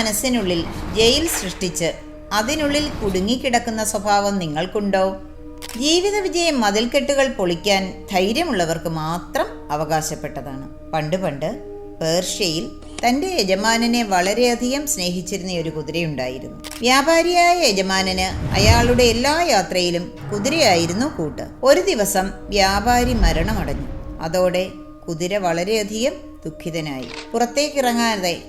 മനസ്സിനുള്ളിൽ ജയിൽ സൃഷ്ടിച്ച് അതിനുള്ളിൽ കുടുങ്ങിക്കിടക്കുന്ന സ്വഭാവം നിങ്ങൾക്കുണ്ടോ? ജീവിത വിജയം മതിൽക്കെട്ടുകൾ പൊളിക്കാൻ ധൈര്യമുള്ളവർക്ക് മാത്രം അവകാശപ്പെട്ടതാണ്. പണ്ട് പണ്ട് പേർഷ്യയിൽ തന്റെ യജമാനനെ വളരെയധികം സ്നേഹിച്ചിരുന്ന ഒരു കുതിരയുണ്ടായിരുന്നു. വ്യാപാരിയായ യജമാനന് അയാളുടെ എല്ലാ യാത്രയിലും കുതിരയായിരുന്നു കൂട്ട്. ഒരു ദിവസം വ്യാപാരി മരണമടഞ്ഞു. അതോടെ കുതിര വളരെയധികം ദുഃഖിതനായി. പുറത്തേക്കിറങ്ങാതെ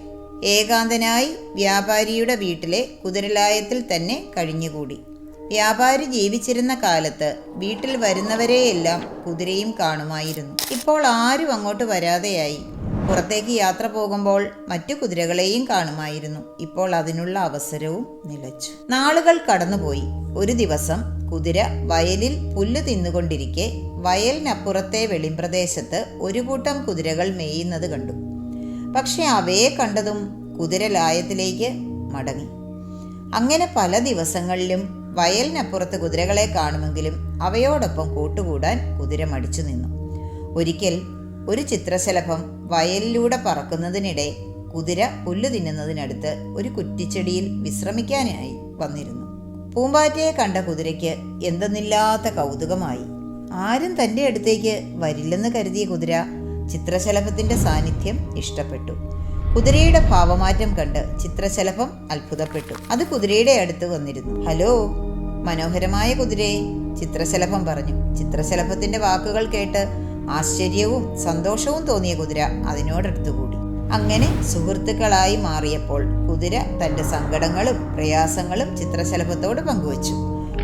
ഏകാന്തനായി വ്യാപാരിയുടെ വീട്ടിലെ കുതിരലായത്തിൽ തന്നെ കഴിഞ്ഞുകൂടി. വ്യാപാരി ജീവിച്ചിരുന്ന കാലത്ത് വീട്ടിൽ വരുന്നവരെയെല്ലാം കുതിരയും കാണുമായിരുന്നു. ഇപ്പോൾ ആരും അങ്ങോട്ട് വരാതെയായി. പുറത്തേക്ക് യാത്ര പോകുമ്പോൾ മറ്റു കുതിരകളെയും കാണുമായിരുന്നു. ഇപ്പോൾ അതിനുള്ള അവസരവും നിലച്ചു. നാളുകൾ കടന്നുപോയി. ഒരു ദിവസം കുതിര വയലിൽ പുല്ല് തിന്നുകൊണ്ടിരിക്കെ വയലിനപ്പുറത്തെ വെളിമ്പ്രദേശത്ത് ഒരു കൂട്ടം കുതിരകൾ മേയുന്നത് കണ്ടു. പക്ഷെ അവയെ കണ്ടതും കുതിര ലായത്തിലേക്ക് മടങ്ങി. അങ്ങനെ പല ദിവസങ്ങളിലും വയലിനപ്പുറത്ത് കുതിരകളെ കാണുമെങ്കിലും അവയോടൊപ്പം കൂട്ടുകൂടാൻ കുതിര മടിച്ചു നിന്നു. ഒരിക്കൽ ഒരു ചിത്രശലഭം വയലിലൂടെ പറക്കുന്നതിനിടെ കുതിര പുല്ല് തിന്നുന്നതിനടുത്ത് ഒരു കുറ്റിച്ചെടിയിൽ വിശ്രമിക്കാനായി വന്നിരുന്നു. പൂമ്പാറ്റയെ കണ്ട കുതിരയ്ക്ക് എന്തെന്നില്ലാത്ത കൗതുകമായി. ആരും തന്റെ അടുത്തേക്ക് വരില്ലെന്ന് കരുതിയ കുതിര ചിത്രശലഭത്തിന്റെ സാന്നിധ്യം ഇഷ്ടപ്പെട്ടു. കുതിരയുടെ ഭാവമാറ്റം കണ്ട് ചിത്രശലഭം അത്ഭുതപ്പെട്ടു. അത് കുതിരയുടെ അടുത്ത് വന്നിരുന്നു. ഹലോ മനോഹരമായ കുതിരയെ ചിത്രശലഭം പറഞ്ഞു. ചിത്രശലഭത്തിന്റെ വാക്കുകൾ കേട്ട് ആശ്ചര്യവും സന്തോഷവും തോന്നിയ കുതിര അതിനോടടുത്തുകൂടി. അങ്ങനെ സുഹൃത്തുക്കളായി മാറിയപ്പോൾ കുതിര തന്റെ സങ്കടങ്ങളും പ്രയാസങ്ങളും ചിത്രശലഭത്തോട് പങ്കുവച്ചു.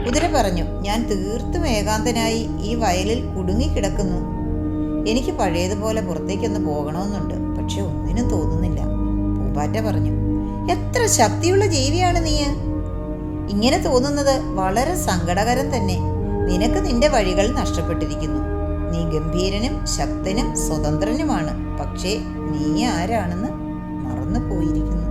കുതിര പറഞ്ഞു ഞാൻ തീർത്തും ഏകാന്തനായി ഈ വയലിൽ കുടുങ്ങിക്കിടക്കുന്നു. എനിക്ക് പഴയതുപോലെ പുറത്തേക്കൊന്ന് പോകണമെന്നുണ്ട്. പക്ഷെ ഒന്നിനും തോന്നുന്നില്ല. പൂമ്പാറ്റ പറഞ്ഞു എത്ര ശക്തിയുള്ള ജീവിയാണ് നീ? ഇങ്ങനെ തോന്നുന്നത് വളരെ സങ്കടകരം തന്നെ. നിനക്ക് നിന്റെ വഴികൾ നഷ്ടപ്പെട്ടിരിക്കുന്നു. നീ ഗംഭീരനും ശക്തനും സ്വതന്ത്രനുമാണ്. പക്ഷേ നീ ആരാണെന്ന് മറന്നു പോയിരിക്കുന്നു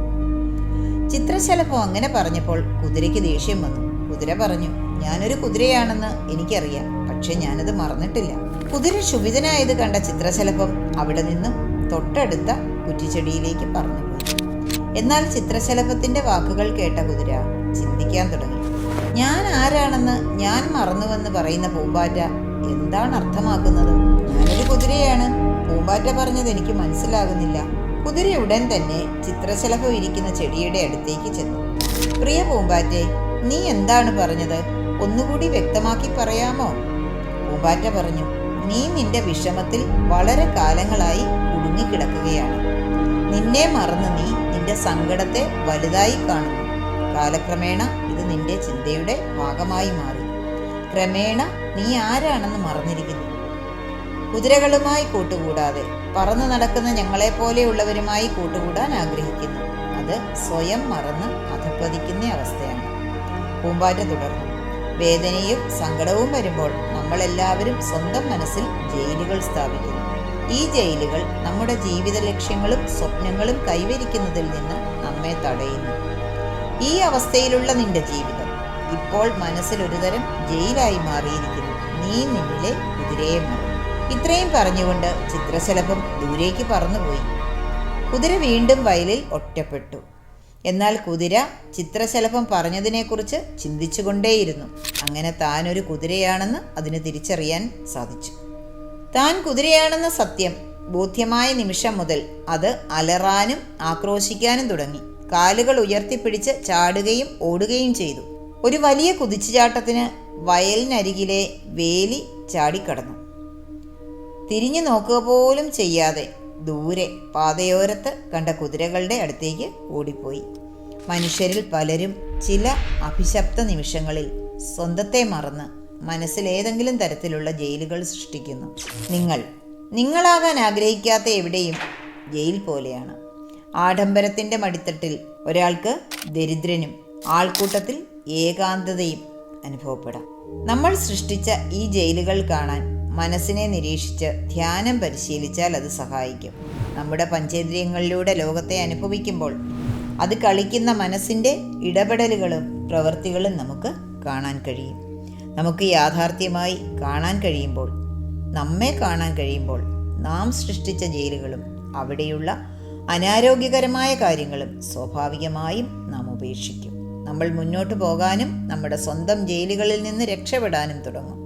ചിത്രശലഭം അങ്ങനെ പറഞ്ഞപ്പോൾ കുതിരയ്ക്ക് ദേഷ്യം വന്നു. കുതിര പറഞ്ഞു ഞാനൊരു കുതിരയാണെന്ന് എനിക്കറിയാം. പക്ഷെ ഞാനത് മറന്നിട്ടില്ല. കുതിര ക്ഷുഭിതനായത് കണ്ട ചിത്രശലഭം അവിടെ നിന്നും തൊട്ടടുത്ത കുറ്റിച്ചെടിയിലേക്ക് പറന്നുപോയി എന്നാൽ ചിത്രശലഭത്തിന്റെ വാക്കുകൾ കേട്ട കുതിര ചിന്തിക്കാൻ തുടങ്ങി. ഞാൻ ആരാണെന്ന് ഞാൻ മറന്നുവെന്ന് പറയുന്ന പൂമ്പാറ്റ എന്താണ് അർത്ഥമാക്കുന്നത്? ഞാനൊരു കുതിരയാണ്. പൂമ്പാറ്റ പറഞ്ഞത് എനിക്ക് മനസ്സിലാകുന്നില്ല. കുതിര ഉടൻ തന്നെ ചിത്രശലഭം ഇരിക്കുന്ന ചെടിയുടെ അടുത്തേക്ക് ചെന്നു. പ്രിയ പൂമ്പാറ്റെ നീ എന്താണ് പറഞ്ഞത്? ഒന്നുകൂടി വ്യക്തമാക്കി പറയാമോ? പൂമ്പാറ്റ പറഞ്ഞു നീ നിന്റെ വിഷമത്തിൽ വളരെ കാലങ്ങളായി കുടുങ്ങിക്കിടക്കുകയാണ്. നിന്നെ മറന്ന് നീ നിന്റെ സങ്കടത്തെ വലുതായി കാണുന്നു. കാലക്രമേണ ഇത് നിന്റെ ചിന്തയുടെ ഭാഗമായി മാറി. ക്രമേണ നീ ആരാണെന്ന് മറന്നിരിക്കുന്നു. കുതിരകളുമായി കൂട്ടുകൂടാതെ പറന്നു നടക്കുന്ന ഞങ്ങളെപ്പോലെയുള്ളവരുമായി കൂട്ടുകൂടാൻ ആഗ്രഹിക്കുന്നു. അത് സ്വയം മറന്ന് അധപ്പതിക്കുന്ന അവസ്ഥയാണ്. പൂമ്പാറ്റ തുടർന്നു. വേദനയും സങ്കടവും വരുമ്പോൾ നമ്മളെല്ലാവരും സ്വന്തം മനസ്സിൽ ജയിലുകൾ സ്ഥാപിക്കുന്നു. ഈ ജയിലുകൾ നമ്മുടെ ജീവിത ലക്ഷ്യങ്ങളും സ്വപ്നങ്ങളും കൈവരിക്കുന്നതിൽ നിന്ന് നമ്മെ തടയുന്നു. ഈ അവസ്ഥയിലുള്ള നിന്റെ ജീവിതം ഇപ്പോൾ മനസ്സിൽ ഒരുതരം ജയിലായി മാറിയിരിക്കുന്നു. നീ നിന്നിലെ കുതിരയെ മറന്നു ഇത്രയും പറഞ്ഞുകൊണ്ട് ചിത്രശലഭം ദൂരേക്ക് പറന്നുപോയി. കുതിര വീണ്ടും വയലിൽ ഒറ്റപ്പെട്ടു. എന്നാൽ കുതിര ചിത്രശലഭം പറഞ്ഞതിനെക്കുറിച്ച് ചിന്തിച്ചുകൊണ്ടേയിരുന്നു. അങ്ങനെ താനൊരു കുതിരയാണെന്ന് അതിന് തിരിച്ചറിയാൻ സാധിച്ചു. താൻ കുതിരയാണെന്ന സത്യം ബോധ്യമായ നിമിഷം മുതൽ അത് അലറാനും ആക്രോശിക്കാനും തുടങ്ങി. കാലുകൾ ഉയർത്തിപ്പിടിച്ച് ചാടുകയും ഓടുകയും ചെയ്തു. ഒരു വലിയ കുതിച്ചുചാട്ടത്തിന് വയലിനരികിലെ വേലി ചാടിക്കടന്നു. തിരിഞ്ഞു നോക്കുക പോലും ചെയ്യാതെ ദൂരെ പാതയോരത്ത് കണ്ട കുതിരകളുടെ അടുത്തേക്ക് ഓടിപ്പോയി. മനുഷ്യരിൽ പലരും ചില അഭിശപ്ത നിമിഷങ്ങളിൽ സ്വന്തത്തെ മറന്ന് മനസ്സിൽ ഏതെങ്കിലും തരത്തിലുള്ള ജയിലുകൾ സൃഷ്ടിക്കുന്നു. നിങ്ങൾ നിങ്ങളാകാൻ ആഗ്രഹിക്കാത്ത എവിടെയും ജയിൽ പോലെയാണ്. ആഡംബരത്തിന്റെ മടിത്തട്ടിൽ ഒരാൾക്ക് ദരിദ്രനും ആൾക്കൂട്ടത്തിൽ ഏകാന്തതയും അനുഭവപ്പെടാം. നമ്മൾ സൃഷ്ടിച്ച ഈ ജയിലുകൾ കാണാൻ മനസ്സിനെ നിരീക്ഷിച്ച് ധ്യാനം പരിശീലിച്ചാൽ അത് സഹായിക്കും. നമ്മുടെ പഞ്ചേന്ദ്രിയങ്ങളിലൂടെ ലോകത്തെ അനുഭവിക്കുമ്പോൾ അത് കളിക്കുന്ന മനസ്സിന്റെ ഇടപെടലുകളും പ്രവൃത്തികളും നമുക്ക് കാണാൻ കഴിയും. നമുക്ക് യാഥാർത്ഥ്യമായി കാണാൻ കഴിയുമ്പോൾ നമ്മെ കാണാൻ കഴിയുമ്പോൾ നാം സൃഷ്ടിച്ച ജയിലുകളും അവിടെയുള്ള അനാരോഗ്യകരമായ കാര്യങ്ങളും സ്വാഭാവികമായും നാം ഉപേക്ഷിക്കും. നമ്മൾ മുന്നോട്ട് പോകാനും നമ്മുടെ സ്വന്തം ജയിലുകളിൽ നിന്ന് രക്ഷപ്പെടാനും തുടങ്ങും.